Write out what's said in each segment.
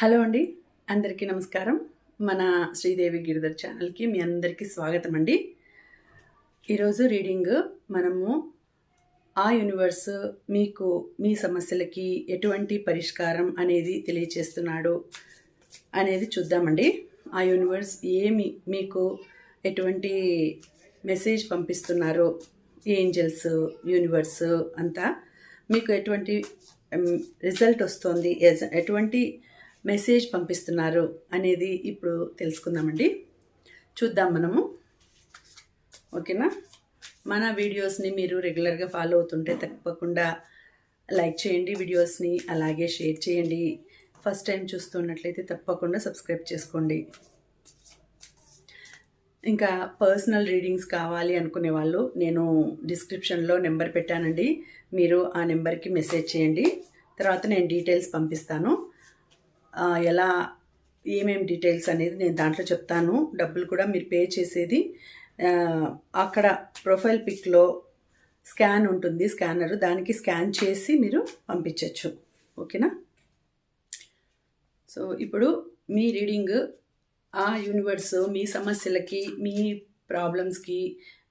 Hello అండి. అందరికీ నమస్కారం. మన శ్రీదేవి గిరిధర్ ఛానల్కి మీ అందరికీ స్వాగతం అండి. ఈరోజు రీడింగ్ మనము ఆ యూనివర్స్ మీకు మీ సమస్యలకి ఎటువంటి పరిష్కారం అనేది తెలియచేస్తున్నాడు అనేది చూద్దామండి. ఆ యూనివర్స్ ఏమి మీకు ఎటువంటి మెసేజ్ పంపిస్తున్నారో ఏంజల్స్ యూనివర్స్ అంతా మీకు ఎటువంటి రిజల్ట్ వస్తుంది ఎటువంటి మెసేజ్ పంపిస్తున్నారు అనేది ఇప్పుడు తెలుసుకుందామండి. చూద్దాం మనము. ఓకేనా? మన వీడియోస్ని మీరు రెగ్యులర్గా ఫాలో అవుతుంటే తప్పకుండా లైక్ చేయండి వీడియోస్ని అలాగే షేర్ చేయండి. ఫస్ట్ టైం చూస్తున్నట్లయితే తప్పకుండా సబ్స్క్రైబ్ చేసుకోండి. ఇంకా పర్సనల్ రీడింగ్స్ కావాలి అనుకునే వాళ్ళు నేను డిస్క్రిప్షన్లో నెంబర్ పెట్టానండి. మీరు ఆ నెంబర్కి మెసేజ్ చేయండి. తర్వాత నేను డీటెయిల్స్ పంపిస్తాను. ఎలా ఏమేమి డీటెయిల్స్ అనేది నేను దాంట్లో చెప్తాను. డబ్బులు కూడా మీరు పే చేసేది. అక్కడ ప్రొఫైల్ పిక్లో స్కాన్ ఉంటుంది స్కానర్. దానికి స్కాన్ చేసి మీరు పంపించవచ్చు ఓకేనా? సో ఇప్పుడు మీ రీడింగ్ ఆ యూనివర్స్ మీ సమస్యలకి మీ ప్రాబ్లమ్స్కి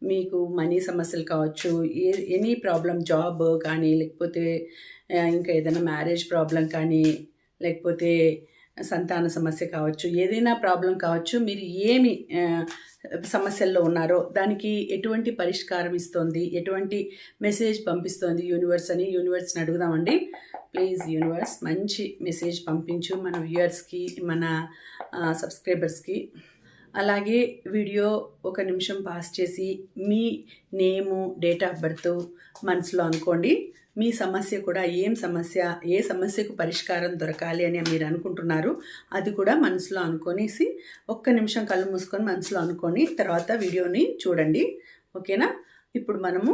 మీకు మనీ సమస్యలు కావచ్చు ఏ ఎనీ ప్రాబ్లం జాబ్ కానీ లేకపోతే ఇంకా ఏదైనా మ్యారేజ్ ప్రాబ్లం కానీ లేకపోతే సంతాన సమస్య కావచ్చు ఏదైనా ప్రాబ్లం కావచ్చు మీరు ఏమి సమస్యల్లో ఉన్నారో దానికి ఎటువంటి పరిష్కారం ఇస్తుంది ఎటువంటి మెసేజ్ పంపిస్తోంది యూనివర్స్ అని యూనివర్స్ని అడుగుదామండి. ప్లీజ్ యూనివర్స్ మంచి మెసేజ్ పంపించు మన వ్యూయర్స్కి మన సబ్స్క్రైబర్స్కి. అలాగే వీడియో ఒక నిమిషం పాస్ చేసి మీ నేము డేట్ ఆఫ్ బర్త్ మనసులో అనుకోండి. మీ సమస్య కూడా ఏం సమస్య ఏ సమస్యకు పరిష్కారం దొరకాలి అని మీరు అనుకుంటున్నారు అది కూడా మనసులో అనుకొనేసి ఒక్క నిమిషం కళ్ళు మూసుకొని మనసులో అనుకొని తర్వాత వీడియోని చూడండి. ఓకేనా? ఇప్పుడు మనము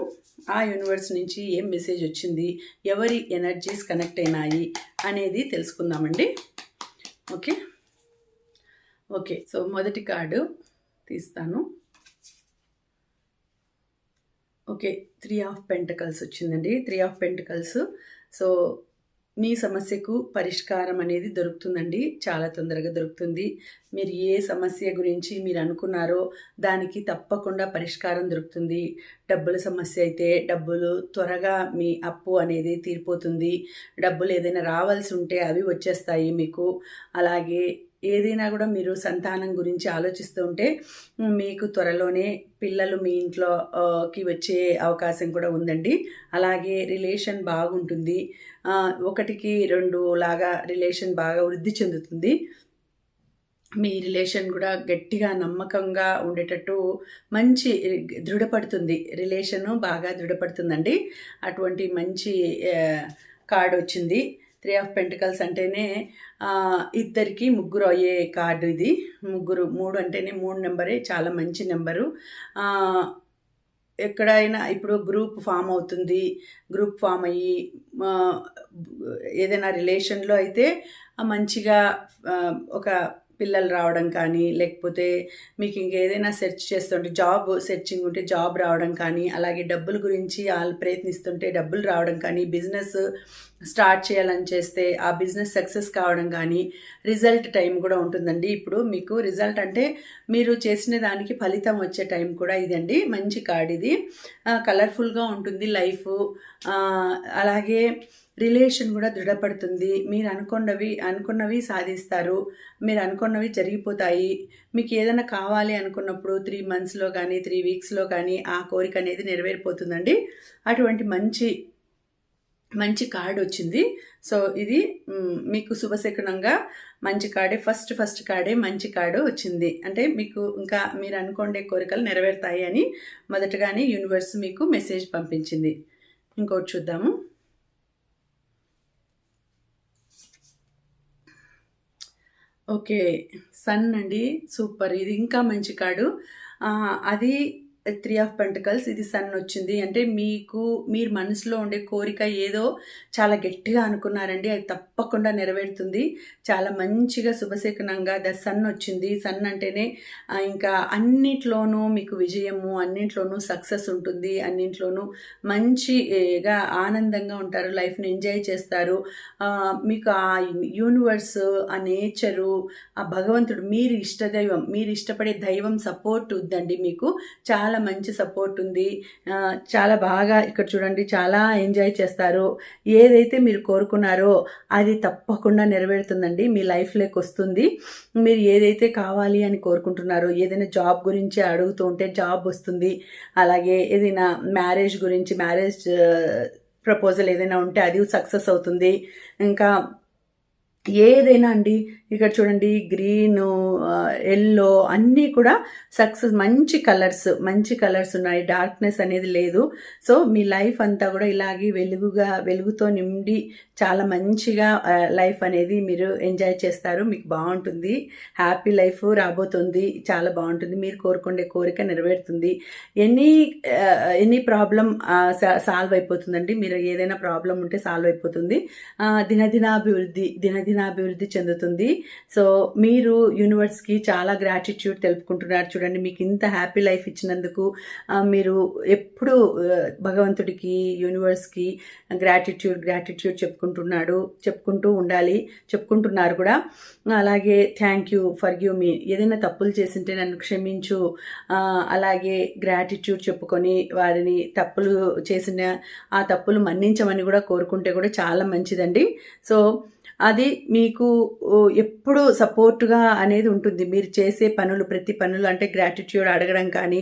ఆ యూనివర్స్ నుంచి ఏం మెసేజ్ వచ్చింది ఎవరి ఎనర్జీస్ కనెక్ట్ అయినాయి అనేది తెలుసుకుందామండి. ఓకే? ఓకే సో మొదటి కార్డు తీస్తాను. ఓకే త్రీ ఆఫ్ పెంటకల్స్ వచ్చిందండి. త్రీ ఆఫ్ పెంటకల్స్ సో మీ సమస్యకు పరిష్కారం అనేది దొరుకుతుందండి. చాలా తొందరగా దొరుకుతుంది. మీరు ఏ సమస్య గురించి మీరు అనుకున్నారో దానికి తప్పకుండా పరిష్కారం దొరుకుతుంది. డబ్బుల సమస్య అయితే డబ్బులు త్వరగా మీ అప్పు అనేది తీరిపోతుంది. డబ్బులు ఏదైనా రావాల్సి ఉంటే అవి వచ్చేస్తాయి మీకు. అలాగే ఏదైనా కూడా మీరు సంతానం గురించి ఆలోచిస్తూ ఉంటే మీకు త్వరలోనే పిల్లలు మీ ఇంట్లోకి వచ్చే అవకాశం కూడా ఉందండి. అలాగే రిలేషన్ బాగుంటుంది. ఒకటికి రెండు లాగా రిలేషన్ బాగా వృద్ధి చెందుతుంది. మీ రిలేషన్ కూడా గట్టిగా నమ్మకంగా ఉండేటట్టు మంచి దృఢపడుతుంది. రిలేషను బాగా దృఢపడుతుందండి. అటువంటి మంచి కార్డు వచ్చింది. త్రీ ఆఫ్ పెంటికల్స్ అంటేనే ఇద్దరికి ముగ్గురు అయ్యే కార్డు ఇది. ముగ్గురు మూడు అంటేనే మూడు నెంబరే చాలా మంచి నెంబరు. ఎక్కడైనా ఇప్పుడు గ్రూప్ ఫామ్ అవుతుంది గ్రూప్ ఫామ్ అయ్యి ఏదైనా రిలేషన్లో అయితే మంచిగా ఒక పిల్లలు రావడం కానీ లేకపోతే మీకు ఇంకేదైనా సెర్చ్ చేస్తుంటే జాబ్ సెర్చింగ్ ఉంటే జాబ్ రావడం కానీ అలాగే డబ్బుల గురించి వాళ్ళు ప్రయత్నిస్తుంటే డబ్బులు రావడం కానీ బిజినెస్ స్టార్ట్ చేయాలని చేస్తే ఆ బిజినెస్ సక్సెస్ కావడం కానీ రిజల్ట్ టైం కూడా ఉంటుందండి. ఇప్పుడు మీకు రిజల్ట్ అంటే మీరు చేసిన దానికి ఫలితం వచ్చే టైం కూడా ఇదండి. మంచి కార్డ్ ఇది. కలర్ఫుల్గా ఉంటుంది లైఫ్. అలాగే రిలేషన్ కూడా దృఢపడుతుంది. మీరు అనుకున్నవి అనుకున్నవి సాధిస్తారు. మీరు అనుకున్నవి జరిగిపోతాయి. మీకు ఏదైనా కావాలి అనుకున్నప్పుడు త్రీ మంత్స్లో కానీ త్రీ వీక్స్లో కానీ ఆ కోరిక అనేది నెరవేరిపోతుందండి. అటువంటి మంచి మంచి కార్డు వచ్చింది. సో ఇది మీకు శుభశకునంగా మంచి కార్డే ఫస్ట్ ఫస్ట్ కార్డే మంచి కార్డు వచ్చింది. అంటే మీకు ఇంకా మీరు అనుకోండే కోరికలు నెరవేరుతాయి అని మొదటగానే యూనివర్స్ మీకు మెసేజ్ పంపించింది. ఇంకోటి చూద్దాము. ఓకే సన్ అండి. సూపర్. ఇది ఇంకా మంచి కార్డు. అది త్రీ ఆఫ్ పెంటకల్స్ ఇది సన్ వచ్చింది. అంటే మీకు మీరు మనసులో ఉండే కోరిక ఏదో చాలా గట్టిగా అనుకున్నారండి. అది తప్పకుండా నెరవేరుతుంది. చాలా మంచిగా శుభశకునంగా ద సన్ వచ్చింది. సన్ అంటేనే ఇంకా అన్నిట్లోనూ మీకు విజయము అన్నింట్లోనూ సక్సెస్ ఉంటుంది. అన్నింట్లోనూ మంచిగా ఆనందంగా ఉంటారు. లైఫ్ని ఎంజాయ్ చేస్తారు. మీకు ఆ యూనివర్స్ ఆ నేచరు ఆ భగవంతుడు మీరు ఇష్టదైవం మీరు ఇష్టపడే దైవం సపోర్ట్ ఉందండి మీకు. చాలా చాలా మంచి సపోర్ట్ ఉంది. చాలా బాగా ఇక్కడ చూడండి చాలా ఎంజాయ్ చేస్తారు. ఏదైతే మీరు కోరుకున్నారో అది తప్పకుండా నెరవేరుతుందండి. మీ లైఫ్లోకి వస్తుంది. మీరు ఏదైతే కావాలి అని కోరుకుంటున్నారో ఏదైనా జాబ్ గురించి అడుగుతూ ఉంటే జాబ్ వస్తుంది. అలాగే ఏదైనా మ్యారేజ్ గురించి మ్యారేజ్ ప్రపోజల్ ఏదైనా ఉంటే అది సక్సెస్ అవుతుంది. ఇంకా ఏదైనా అండి ఇక్కడ చూడండి గ్రీన్ ఎల్లో అన్నీ కూడా సక్సెస్ మంచి కలర్స్ మంచి కలర్స్ ఉన్నాయి. డార్క్నెస్ అనేది లేదు. సో మీ లైఫ్ అంతా కూడా ఇలాగే వెలుగుగా వెలుగుతో నిండి చాలా మంచిగా లైఫ్ అనేది మీరు ఎంజాయ్ చేస్తారు. మీకు బాగుంటుంది. హ్యాపీ లైఫ్ రాబోతుంది. చాలా బాగుంటుంది. మీరు కోరుకునే కోరిక నెరవేరుతుంది. ఎనీ ఎనీ ప్రాబ్లం సాల్వ్ అయిపోతుందండి. మీరు ఏదైనా ప్రాబ్లం ఉంటే సాల్వ్ అయిపోతుంది. దినదినాభివృద్ధి దినదిన దినదినాభివృద్ధి చెందుతుంది. సో మీరు యూనివర్స్కి చాలా గ్రాటిట్యూడ్ తెలుపుకుంటున్నారు. చూడండి మీకు ఇంత హ్యాపీ లైఫ్ ఇచ్చినందుకు మీరు ఎప్పుడు భగవంతుడికి యూనివర్స్కి గ్రాటిట్యూడ్ గ్రాటిట్యూడ్ చెప్పుకుంటున్నాడు చెప్పుకుంటూ ఉండాలి చెప్పుకుంటున్నారు కూడా. అలాగే thank you forgive me ఏదైనా తప్పులు చేసింటే నన్ను క్షమించు. అలాగే గ్రాటిట్యూడ్ చెప్పుకొని వారిని తప్పులు చేసిన ఆ తప్పులు మన్నించమని కూడా కోరుకుంటే కూడా చాలా మంచిదండి. సో అది మీకు ఎప్పుడూ ఎప్పుడు అనేది ఉంటుంది. మీరు చేసే పనులు ప్రతి పనులు అంటే గ్రాటిట్యూడ్ అడగడం కానీ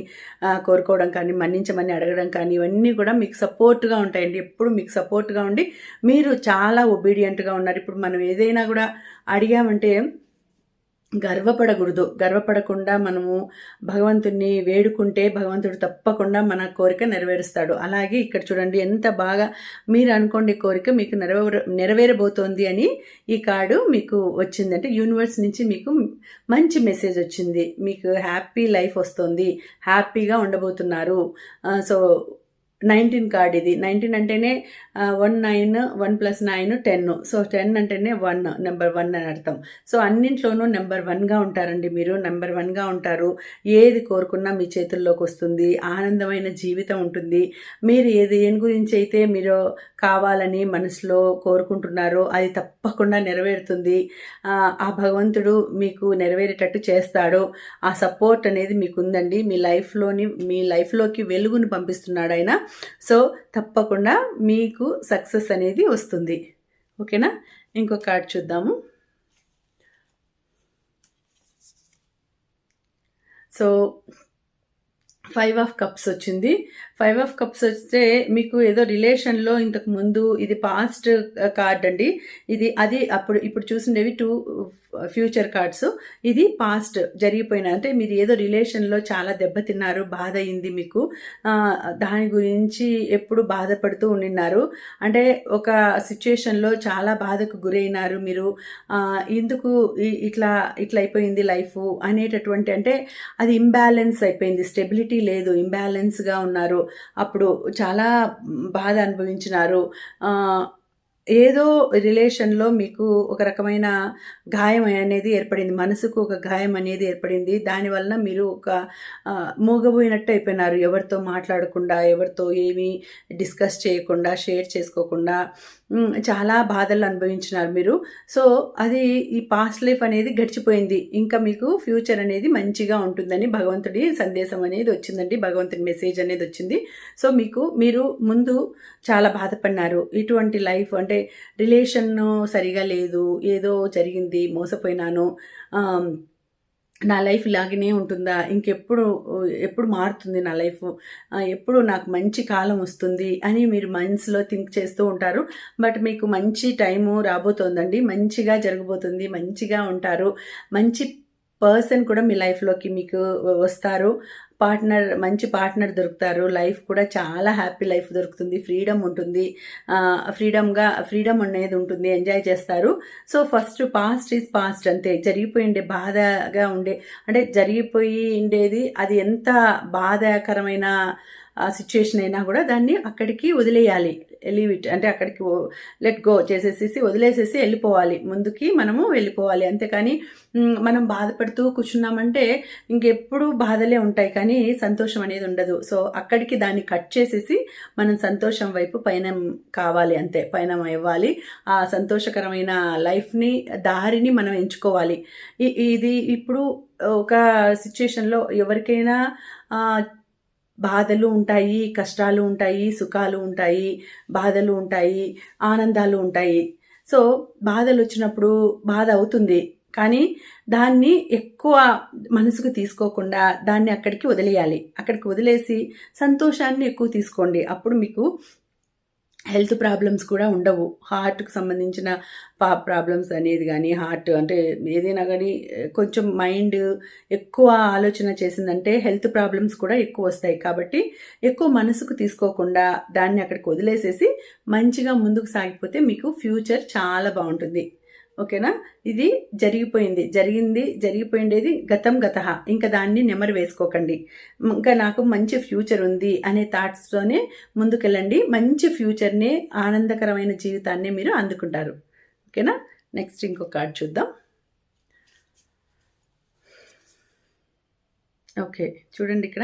కోరుకోవడం కానీ మన్నించమని అడగడం కానీ ఇవన్నీ కూడా మీకు సపోర్ట్గా ఉంటాయండి. ఎప్పుడు మీకు సపోర్ట్గా ఉండి మీరు చాలా ఒబీడియంట్గా ఉన్నారు. ఇప్పుడు మనం ఏదైనా కూడా అడిగామంటే గర్వపడకూడదు. గర్వపడకుండా మనము భగవంతుణ్ణి వేడుకుంటే భగవంతుడు తప్పకుండా మన కోరిక నెరవేరుస్తాడు. అలాగే ఇక్కడ చూడండి ఎంత బాగా మీరు అనుకోండి కోరిక మీకు నెరవేర నెరవేరబోతోంది అని ఈ కార్డు మీకు వచ్చింది అంటే యూనివర్స్ నుంచి మీకు మంచి మెసేజ్ వచ్చింది. మీకు హ్యాపీ లైఫ్ వస్తుంది. హ్యాపీగా ఉండబోతున్నారు. సో నైన్టీన్ కార్డ్ ఇది. నైన్టీన్ అంటేనే one nine one plus nine ten. So ten అంటేనే వన్ నెంబర్ వన్ అని అర్థం. సో అన్నింట్లోనూ నెంబర్ వన్గా ఉంటారండి మీరు. నెంబర్ వన్గా ఉంటారు. ఏది కోరుకున్నా మీ చేతుల్లోకి వస్తుంది. ఆనందమైన జీవితం ఉంటుంది. మీరు ఏది దేని గురించి అయితే మీరు కావాలని మనసులో కోరుకుంటున్నారో అది తప్పకుండా నెరవేరుతుంది. ఆ, భగవంతుడు మీకు నెరవేరేటట్టు చేస్తాడు. ఆ సపోర్ట్ అనేది మీకు ఉందండి మీ లైఫ్లోని మీ లైఫ్లోకి వెలుగుని పంపిస్తున్నాడు ఆయన. సో తప్పకుండా మీకు సక్సెస్ అనేది వస్తుంది. ఓకేనా? ఇంకో కార్డ్ చూద్దాము. సో ఫైవ్ ఆఫ్ కప్స్ వచ్చింది. ఫైవ్ ఆఫ్ కప్స్ వస్తే మీకు ఏదో రిలేషన్లో ఇంతకు ముందు ఇది పాస్ట్ కార్డ్ uh, అండి. ఇది అది అప్పుడు ఇప్పుడు చూసిండేవి టూ ఫ్యూచర్ కార్డ్స్ ఇది పాస్ట్ జరిగిపోయిన అంటే మీరు ఏదో రిలేషన్లో చాలా దెబ్బతిన్నారు బాధ అయింది మీకు. దాని గురించి ఎప్పుడు బాధపడుతూ ఉండినారు అంటే ఒక సిచ్యుయేషన్లో చాలా బాధకు గురైనారు మీరు. ఎందుకు ఇట్లా ఇట్లా అయిపోయింది లైఫ్ అనేటటువంటి అంటే అది ఇంబ్యాలెన్స్ అయిపోయింది. స్టెబిలిటీ లేదు ఇంబ్యాలెన్స్గా ఉన్నారు. అప్పుడు చాలా బాధ అనుభవించినారు. ఏదో రిలేషన్లో మీకు ఒక రకమైన గాయం అనేది ఏర్పడింది మనసుకు ఒక గాయం అనేది ఏర్పడింది. దానివల్ల మీరు ఒక మూగబోయినట్టు అయిపోయినారు. ఎవరితో మాట్లాడకుండా ఎవరితో ఏమీ డిస్కస్ చేయకుండా షేర్ చేసుకోకుండా చాలా బాధలు అనుభవించినారు మీరు. సో అది ఈ పాస్ట్ లైఫ్ అనేది గడిచిపోయింది. ఇంకా మీకు ఫ్యూచర్ అనేది మంచిగా ఉంటుందని భగవంతుడి సందేశం అనేది వచ్చిందండి. భగవంతుడి మెసేజ్ అనేది వచ్చింది. సో మీకు మీరు ముందు చాలా బాధపడినారు. ఇటువంటి లైఫ్ అంటే రిలేషన్ సరిగా లేదు ఏదో జరిగింది మోసపోయినాను నా లైఫ్ ఇలాగనే ఉంటుందా? ఇంకెప్పుడు ఎప్పుడు మారుతుంది నా లైఫ్ ఎప్పుడు నాకు మంచి కాలం వస్తుంది అని మీరు మనసులో థింక్ చేస్తూ ఉంటారు. బట్ మీకు మంచి టైము రాబోతోందండి. మంచిగా జరగబోతుంది. మంచిగా ఉంటారు. మంచి పర్సన్ కూడా మీ లైఫ్లోకి మీకు వస్తారు. పార్ట్నర్ మంచి పార్ట్నర్ దొరుకుతారు. లైఫ్ కూడా చాలా హ్యాపీ లైఫ్ దొరుకుతుంది. ఫ్రీడమ్ ఉంటుంది. ఫ్రీడమ్గా ఫ్రీడమ్ అనేది ఉంటుంది. ఎంజాయ్ చేస్తారు. So first past is past అంతే. జరిగిపోయి ఉండే బాధగా ఉండే అంటే జరిగిపోయి ఉండేది అది ఎంత బాధాకరమైన సిచ్యుయేషన్ అయినా కూడా దాన్ని అక్కడికి వదిలేయాలి. లీవ్ ఇట్ అంటే అక్కడికి లెట్ గో చేసేసేసి వదిలేసేసి వెళ్ళిపోవాలి. ముందుకి మనము వెళ్ళిపోవాలి. అంతేకాని మనం బాధపడుతూ కూర్చున్నామంటే ఇంకెప్పుడు బాధలే ఉంటాయి. కానీ సంతోషం అనేది ఉండదు. సో అక్కడికి దాన్ని కట్ చేసేసి మనం సంతోషం వైపు పయనం కావాలి. అంతే. పైన ఇవ్వాలి ఆ సంతోషకరమైన లైఫ్ని దారిని మనం ఎంచుకోవాలి. ఇది ఇప్పుడు ఒక సిచ్యుయేషన్లో ఎవరికైనా బాధలు ఉంటాయి కష్టాలు ఉంటాయి సుఖాలు ఉంటాయి బాధలు ఉంటాయి ఆనందాలు ఉంటాయి. సో బాధలు వచ్చినప్పుడు బాధ అవుతుంది. కానీ దాన్ని ఎక్కువ మనసుకు తీసుకోకుండా దాన్ని అక్కడికి వదిలేయాలి. అక్కడికి వదిలేసి సంతోషాన్ని ఎక్కువ తీసుకోండి. అప్పుడు మీకు హెల్త్ ప్రాబ్లమ్స్ కూడా ఉండవు. హార్ట్కు సంబంధించిన పా ప్రాబ్లమ్స్ అనేది కానీ హార్ట్ అంటే ఏదైనా కానీ కొంచెం మైండ్ ఎక్కువ ఆలోచన చేసిందంటే హెల్త్ ప్రాబ్లమ్స్ కూడా ఎక్కువ వస్తాయి. కాబట్టి ఎక్కువ మనసుకు తీసుకోకుండా దాన్ని అక్కడికి వదిలేసేసి మంచిగా ముందుకు సాగిపోతే మీకు ఫ్యూచర్ చాలా బాగుంటుంది. ఓకేనా? ఇది జరిగిపోయింది. జరిగింది జరిగిపోయిండేది గతం గత. ఇంకా దాన్ని నెమరు వేసుకోకండి. ఇంకా నాకు మంచి ఫ్యూచర్ ఉంది అనే థాట్స్తోనే ముందుకెళ్ళండి. మంచి ఫ్యూచర్ని ఆనందకరమైన జీవితాన్ని మీరు అందుకుంటారు. ఓకేనా? నెక్స్ట్ ఇంకో కార్డ్ చూద్దాం. ఓకే చూడండి ఇక్కడ.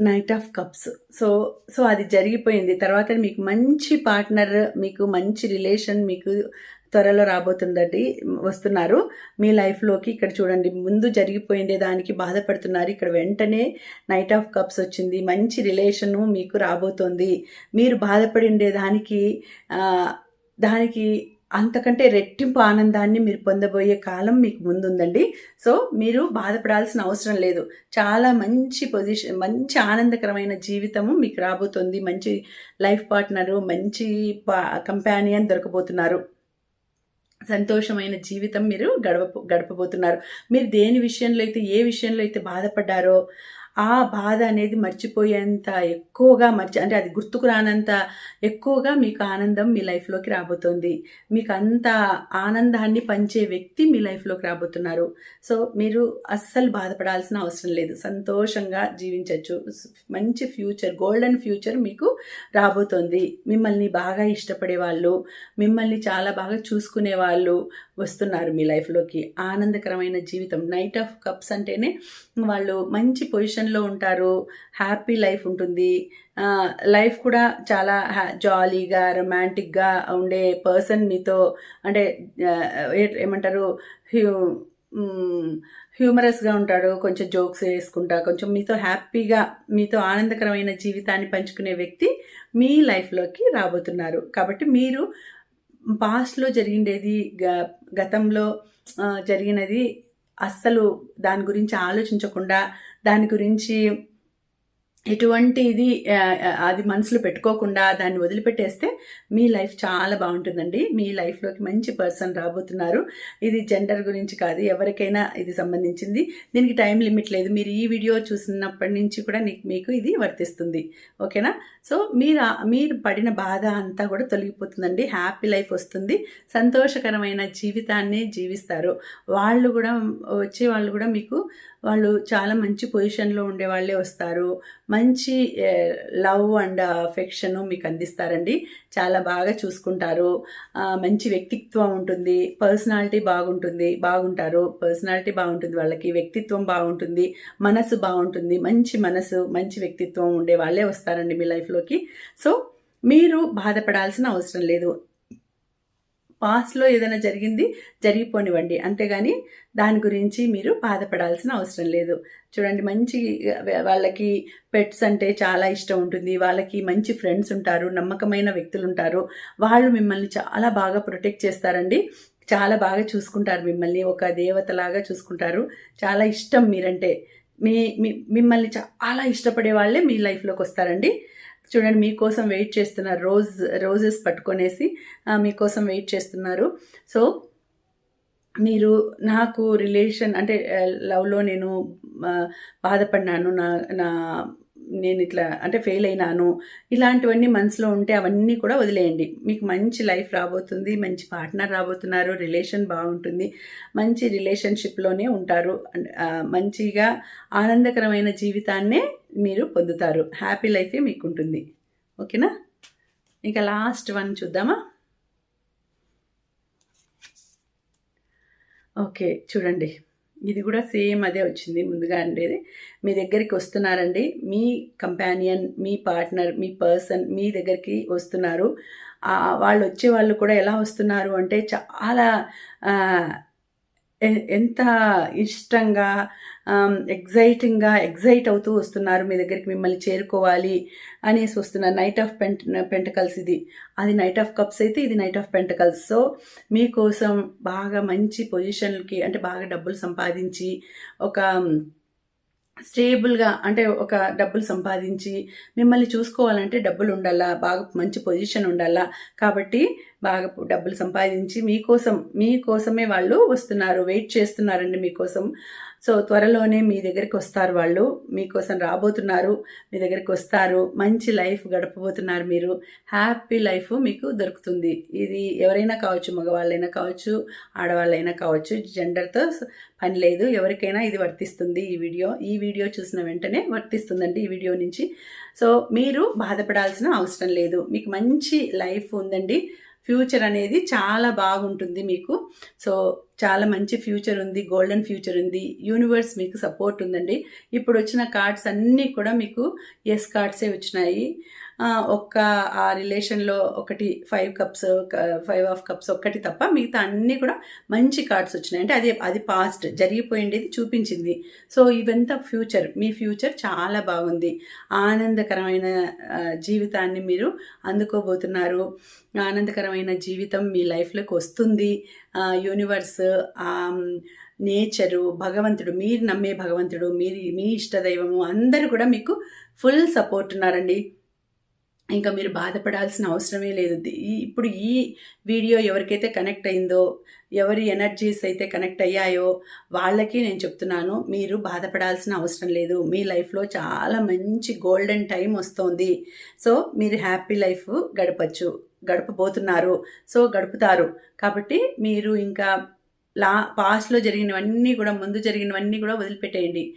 Knight of cups so so అది జరిగిపోయింది. తర్వాత మీకు మంచి పార్ట్నర్ మీకు మంచి రిలేషన్ మీకు త్వరలో రాబోతుందండి. వస్తున్నారు. మీ లైఫ్లోకి ఇక్కడ చూడండి. ముందు జరిగిపోయిందే దానికి బాధపడుతున్నారు. ఇక్కడ వెంటనే నైట్ ఆఫ్ కప్స్ వచ్చింది. మంచి రిలేషను మీకు రాబోతోంది. మీరు బాధపడిండే దానికి దానికి అంతకంటే రెట్టింపు ఆనందాన్ని మీరు పొందబోయే కాలం మీకు ముందుందండి. సో మీరు బాధపడాల్సిన అవసరం లేదు. చాలా మంచి పొజిషన్ మంచి ఆనందకరమైన జీవితము మీకు రాబోతుంది. మంచి లైఫ్ పార్ట్నరు మంచి కంపానియన్ దొరకబోతున్నారు. సంతోషమైన జీవితం మీరు గడప గడపబోతున్నారు. మీరు దేని విషయంలో అయితే ఏ విషయంలో అయితే బాధపడ్డారో ఆ బాధ అనేది మర్చిపోయేంత ఎక్కువగా మర్చి అంటే అది గుర్తుకు రానంత ఎక్కువగా మీకు ఆనందం మీ లైఫ్లోకి రాబోతుంది. మీకు అంత ఆనందాన్ని పంచే వ్యక్తి మీ లైఫ్లోకి రాబోతున్నారు. సో మీరు అస్సలు బాధపడాల్సిన అవసరం లేదు. సంతోషంగా జీవించవచ్చు మంచి ఫ్యూచర్ గోల్డెన్ ఫ్యూచర్ మీకు రాబోతోంది. మిమ్మల్ని బాగా ఇష్టపడే వాళ్ళు మిమ్మల్ని చాలా బాగా చూసుకునే వాళ్ళు వస్తున్నారు మీ లైఫ్లోకి. ఆనందకరమైన జీవితం. నైట్ ఆఫ్ కప్స్ అంటేనే వాళ్ళు మంచి పొజిషన్లో ఉంటారు. హ్యాపీ లైఫ్ ఉంటుంది. లైఫ్ కూడా చాలా జాలీగా రొమాంటిక్గా ఉండే పర్సన్ మీతో అంటే ఏమంటారు? హ్యూ హ్యూమరస్గా ఉంటాడు. కొంచెం జోక్స్ వేసుకుంటా కొంచెం మీతో హ్యాపీగా మీతో ఆనందకరమైన జీవితాన్ని పంచుకునే వ్యక్తి మీ లైఫ్లోకి రాబోతున్నారు. కాబట్టి మీరు పాస్ట్లో జరిగిండేది గ గతంలో జరిగినది అస్సలు దాని గురించి ఆలోచించకుండా దాని గురించి ఎటువంటి ఇది అది మనసులో పెట్టుకోకుండా దాన్ని వదిలిపెట్టేస్తే మీ లైఫ్ చాలా బాగుంటుందండి. మీ లైఫ్లోకి మంచి పర్సన్ రాబోతున్నారు. ఇది జెండర్ గురించి కాదు ఎవరికైనా ఇది సంబంధించింది. దీనికి టైం లిమిట్ లేదు. మీరు ఈ వీడియో చూసినప్పటి నుంచి కూడా మీకు ఇది వర్తిస్తుంది. ఓకేనా? సో మీరు మీరు పడిన బాధ అంతా కూడా తొలగిపోతుందండి. హ్యాపీ లైఫ్ వస్తుంది. సంతోషకరమైన జీవితాన్ని జీవిస్తారు. వాళ్ళు కూడా వచ్చే వాళ్ళు కూడా మీకు వాళ్ళు చాలా మంచి పొజిషన్లో ఉండే వాళ్ళే వస్తారు. మంచి లవ్ అండ్ అఫెక్షన్ మీకు అందిస్తారండి. చాలా బాగా చూసుకుంటారు. మంచి వ్యక్తిత్వం ఉంటుంది. పర్సనాలిటీ బాగుంటుంది. బాగుంటారు. పర్సనాలిటీ బాగుంటుంది వాళ్ళకి. వ్యక్తిత్వం బాగుంటుంది. మనసు బాగుంటుంది. మంచి మనసు మంచి వ్యక్తిత్వం ఉండే వాళ్ళే వస్తారండి మీ లైఫ్లోకి సో మీరు బాధపడాల్సిన అవసరం లేదు. పాస్ట్లో ఏదైనా జరిగింది జరిగిపోనివ్వండి. అంతేగాని దాని గురించి మీరు బాధపడాల్సిన అవసరం లేదు. చూడండి మంచి వాళ్ళకి పెట్స్ అంటే చాలా ఇష్టం ఉంటుంది. వాళ్ళకి మంచి ఫ్రెండ్స్ ఉంటారు నమ్మకమైన వ్యక్తులు ఉంటారు. వాళ్ళు మిమ్మల్ని చాలా బాగా ప్రొటెక్ట్ చేస్తారండి. చాలా బాగా చూసుకుంటారు మిమ్మల్ని. ఒక దేవతలాగా చూసుకుంటారు. చాలా ఇష్టం మీరంటే. మీ మిమ్మల్ని చాలా ఇష్టపడే వాళ్ళే మీ లైఫ్లోకి వస్తారండి. చూడండి మీకోసం వెయిట్ చేస్తున్నారు రోజ్ రోజెస్ పట్టుకొనేసి మీకోసం వెయిట్ చేస్తున్నారు. సో మీరు నాకు రిలేషన్ అంటే లవ్లో నేను బాధపడినాను నా నా నేను ఇట్లా అంటే ఫెయిల్ అయినాను. ఇలాంటివన్నీ మనసులో ఉంటే అవన్నీ కూడా వదిలేయండి. మీకు మంచి లైఫ్ రాబోతుంది మంచి పార్ట్నర్ రాబోతున్నారు రిలేషన్ బాగుంటుంది మంచి రిలేషన్షిప్లోనే ఉంటారు. మంచిగా ఆనందకరమైన జీవితాన్నే మీరు పొందుతారు. హ్యాపీ లైఫే మీకు ఉంటుంది ఓకేనా? ఇంకా లాస్ట్ వన్ చూద్దామా? ఓకే చూడండి. ఇది కూడా సేమ్ అదే వచ్చింది ముందుగా ఉండేది మీ దగ్గరికి వస్తున్నారండి. మీ కంపానియన్ మీ పార్ట్నర్ మీ పర్సన్ మీ దగ్గరికి వస్తున్నారు. వాళ్ళు వచ్చే వాళ్ళు కూడా ఎలా వస్తున్నారు అంటే చాలా ఎంత ఇష్టంగా ఎగ్జైటింగ్గా ఎగ్జైట్ అవుతూ వస్తున్నారు మీ దగ్గరికి మిమ్మల్ని చేరుకోవాలి అనేసి వస్తున్నారు నైట్ ఆఫ్ పెంట్ పెంటకల్స్ ఇది. అది నైట్ ఆఫ్ కప్స్ అయితే ఇది నైట్ ఆఫ్ పెంటకల్స్ సో మీకోసం బాగా మంచి పొజిషన్కి అంటే బాగా డబ్బులు సంపాదించి ఒక స్టేబుల్గా అంటే ఒక డబ్బులు సంపాదించి మిమ్మల్ని చూసుకోవాలంటే డబ్బులు ఉండాలా బాగా మంచి పొజిషన్ ఉండాలా. కాబట్టి బాగా డబ్బులు సంపాదించి మీకోసం మీకోసమే వాళ్ళు వస్తున్నారు వెయిట్ చేస్తున్నారండి మీకోసం. సో త్వరలోనే మీ దగ్గరికి వస్తారు వాళ్ళు. మీకోసం రాబోతున్నారు మీ దగ్గరికి వస్తారు. మంచి లైఫ్ గడపబోతున్నారు మీరు. హ్యాపీ లైఫ్ మీకు దొరుకుతుంది. ఇది ఎవరైనా కావచ్చు మగవాళ్ళైనా కావచ్చు ఆడవాళ్ళైనా కావచ్చు జెండర్తో పని లేదు. ఎవరికైనా ఇది వర్తిస్తుంది ఈ వీడియో. ఈ వీడియో చూసిన వెంటనే వర్తిస్తుందండి ఈ వీడియో నుంచి. సో మీరు బాధపడాల్సిన అవసరం లేదు. మీకు మంచి లైఫ్ ఉందండి. ఫ్యూచర్ అనేది చాలా బాగుంటుంది మీకు. సో చాలా మంచి ఫ్యూచర్ ఉంది గోల్డెన్ ఫ్యూచర్ ఉంది యూనివర్స్ మీకు సపోర్ట్ ఉందండి. ఇప్పుడు వచ్చిన కార్డ్స్ అన్నీ కూడా మీకు ఎస్ కార్డ్సే వచ్చినాయి. ఒక్క ఆ రిలేషన్లో ఒకటి five cups five of cups ఒక్కటి తప్ప మిగతా అన్నీ కూడా మంచి కార్డ్స్ వచ్చినాయి. అంటే అది అది పాస్ట్ జరిగిపోయిండేది చూపించింది. సో ఇవంతా ఫ్యూచర్ మీ ఫ్యూచర్ చాలా బాగుంది. ఆనందకరమైన జీవితాన్ని మీరు అందుకోబోతున్నారు. ఆనందకరమైన జీవితం మీ లైఫ్లోకి వస్తుంది. యూనివర్స్ నేచరు భగవంతుడు మీరు నమ్మే భగవంతుడు మీరు మీ ఇష్టదైవము అందరూ కూడా మీకు ఫుల్ సపోర్ట్ ఉన్నారండి. ఇంకా మీరు బాధపడాల్సిన అవసరమే లేదు. ఈ- ఇప్పుడు ఈ వీడియో ఎవరికైతే కనెక్ట్ అయిందో ఎవరి ఎనర్జీస్ అయితే కనెక్ట్ అయ్యాయో వాళ్ళకి నేను చెప్తున్నాను మీరు బాధపడాల్సిన అవసరం లేదు. మీ లైఫ్లో చాలా మంచి గోల్డెన్ టైం వస్తుంది. సో మీరు హ్యాపీ లైఫ్ గడపచ్చు గడపబోతున్నారు. సో గడుపుతారు. కాబట్టి మీరు ఇంకా లా పాస్ట్లో జరిగినవన్నీ కూడా ముందు జరిగినవన్నీ కూడా వదిలిపెట్టేయండి.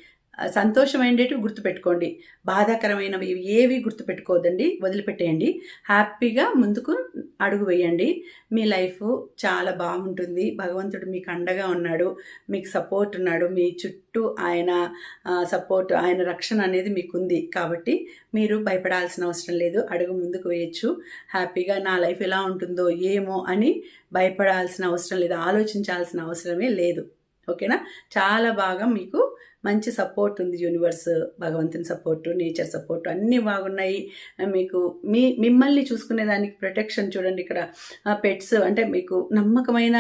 సంతోషమైనవి గుర్తుపెట్టుకోండి. బాధాకరమైనవి ఏవి గుర్తుపెట్టుకోదండి వదిలిపెట్టేయండి. హ్యాపీగా ముందుకు అడుగు వేయండి. మీ లైఫ్ చాలా బాగుంటుంది. భగవంతుడు మీకు అండగా ఉన్నాడు. మీకు సపోర్ట్ ఉన్నాడు. మీ చుట్టూ ఆయన సపోర్ట్ ఆయన రక్షణ అనేది మీకు ఉంది కాబట్టి మీరు భయపడాల్సిన అవసరం లేదు. అడుగు ముందుకు వేయచ్చు. హ్యాపీగా నా లైఫ్ ఎలా ఉంటుందో ఏమో అని భయపడాల్సిన అవసరం లేదు. ఆలోచించాల్సిన అవసరమే లేదు. ఓకేనా? చాలా బాగా మీకు మంచి సపోర్ట్ ఉంది యూనివర్స్ భగవంతుని సపోర్టు నేచర్ సపోర్టు అన్నీ బాగున్నాయి. మీకు మీ మిమ్మల్ని చూసుకునే దానికి ప్రొటెక్షన్ చూడండి ఇక్కడ. పెట్స్ అంటే మీకు నమ్మకమైన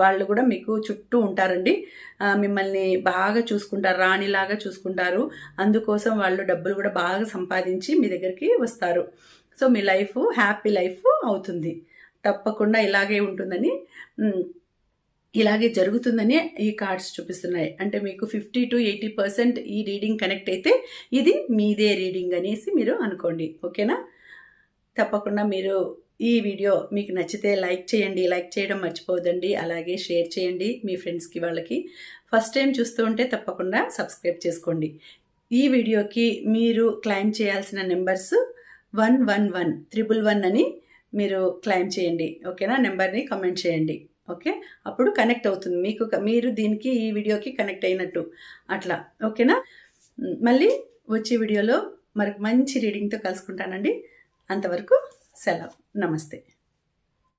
వాళ్ళు కూడా మీకు చుట్టూ ఉంటారండి. మిమ్మల్ని బాగా చూసుకుంటారు రాణిలాగా చూసుకుంటారు. అందుకోసం వాళ్ళు డబ్బులు కూడా బాగా సంపాదించి మీ దగ్గరికి వస్తారు. సో మీ లైఫ్ హ్యాపీ లైఫ్ అవుతుంది. తప్పకుండా ఇలాగే ఉంటుందని ఇలాగే జరుగుతుందని ఈ కార్డ్స్ చూపిస్తున్నాయి. అంటే మీకు ఫిఫ్టీ టు ఎయిటీ పర్సెంట్ ఈ రీడింగ్ కనెక్ట్ అయితే ఇది మీదే రీడింగ్ అనేసి మీరు అనుకోండి. ఓకేనా? తప్పకుండా మీరు ఈ వీడియో మీకు నచ్చితే లైక్ చేయండి. లైక్ చేయడం మర్చిపోవద్దండి. అలాగే షేర్ చేయండి మీ ఫ్రెండ్స్కి వాళ్ళకి. ఫస్ట్ టైం చూస్తూ ఉంటే తప్పకుండా సబ్స్క్రైబ్ చేసుకోండి. ఈ వీడియోకి మీరు క్లైమ్ చేయాల్సిన numbers one one one triple one అని మీరు క్లైమ్ చేయండి. ఓకేనా? నెంబర్ని కమెంట్ చేయండి. ఓకే? అప్పుడు కనెక్ట్ అవుతుంది. మీకు మీరు దీనికి ఈ వీడియోకి కనెక్ట్ అయినట్టు. అట్లా. ఓకేనా? మళ్ళీ వచ్చే వీడియోలో మరి మంచి రీడింగ్తో కలుసుకుంటానండి. అంతవరకు సెలవు. నమస్తే.